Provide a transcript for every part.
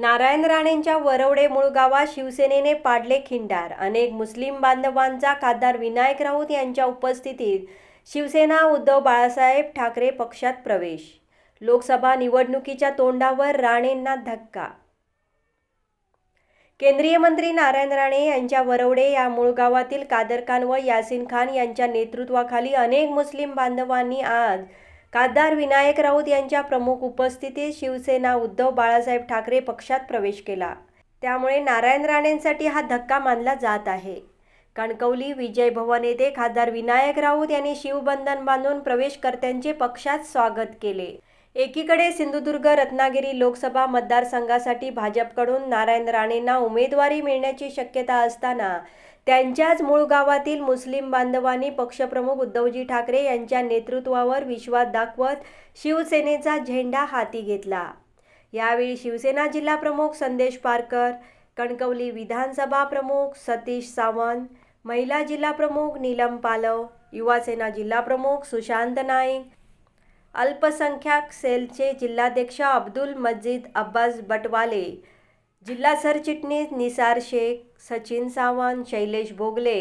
नारायण राणेंच्या वरवडे मूळ गावात शिवसेनेने पाडले खिंडार. अनेक मुस्लिम बांधवांचा खासदार विनायक राऊत यांच्या उपस्थितीत शिवसेना उद्धव बाळासाहेब ठाकरे पक्षात प्रवेश. लोकसभा निवडणुकीच्या तोंडावर राणेंना धक्का. केंद्रीय मंत्री नारायण राणे यांच्या वरवडे या मूळ गावातील कादर खान व यासिन खान यांच्या नेतृत्वाखाली अनेक मुस्लिम बांधवांनी आज खासदार विनायक राऊत यांच्या प्रमुख उपस्थितीत शिवसेना उद्धव बाळासाहेब ठाकरे पक्षात प्रवेश केला. त्यामुळे नारायण राणेंसाठी हा धक्का मानला जात आहे. कणकवली विजय भवन येथे खासदार विनायक राऊत यांनी शिवबंधन बांधून प्रवेशकर्त्यांचे पक्षात स्वागत केले. एकीकडे सिंधुदुर्ग रत्नागिरी लोकसभा मतदारसंघासाठी भाजपकडून नारायण राणेंना उमेदवारी मिळण्याची शक्यता असताना त्यांच्याच मूळ गावातील मुस्लिम बांधवांनी पक्षप्रमुख उद्धवजी ठाकरे यांच्या नेतृत्वावर विश्वास दाखवत शिवसेनेचा झेंडा हाती घेतला. यावेळी शिवसेना जिल्हाप्रमुख संदेश पारकर कणकवली विधानसभा प्रमुख सतीश सावंत महिला जिल्हाप्रमुख नीलम पालव युवासेना जिल्हाप्रमुख सुशांत नाईक अल्पसंख्याक सेलचे जिल्हाध्यक्ष अब्दुल मजीद अब्बास बटवाले जिल्हा सरचिटणीस निसार शेख सचिन सावंत शैलेश भोगले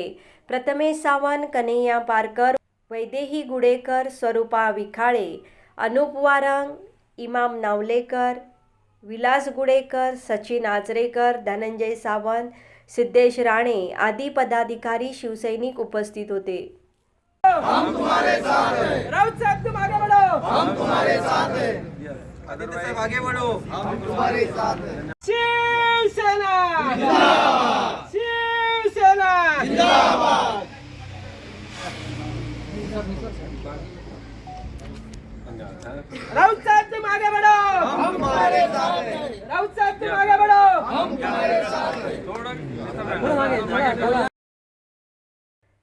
प्रथमेश सावंत कन्हैया पारकर वैदेही गुडेकर स्वरूपा विखाळे अनुप वारंग इमाम नावलेकर विलास गुडेकर सचिन आचरेकर धनंजय सावंत सिद्धेश राणे आदी पदाधिकारी शिवसैनिक उपस्थित होते. राउत साहब तुम आगे बढ़ो आदित्य साहब आगे बढ़ो शिवसेना. शिवसेना. राउत साहब तुम आगे बढ़ो राउत साहब तुम आगे बढ़ो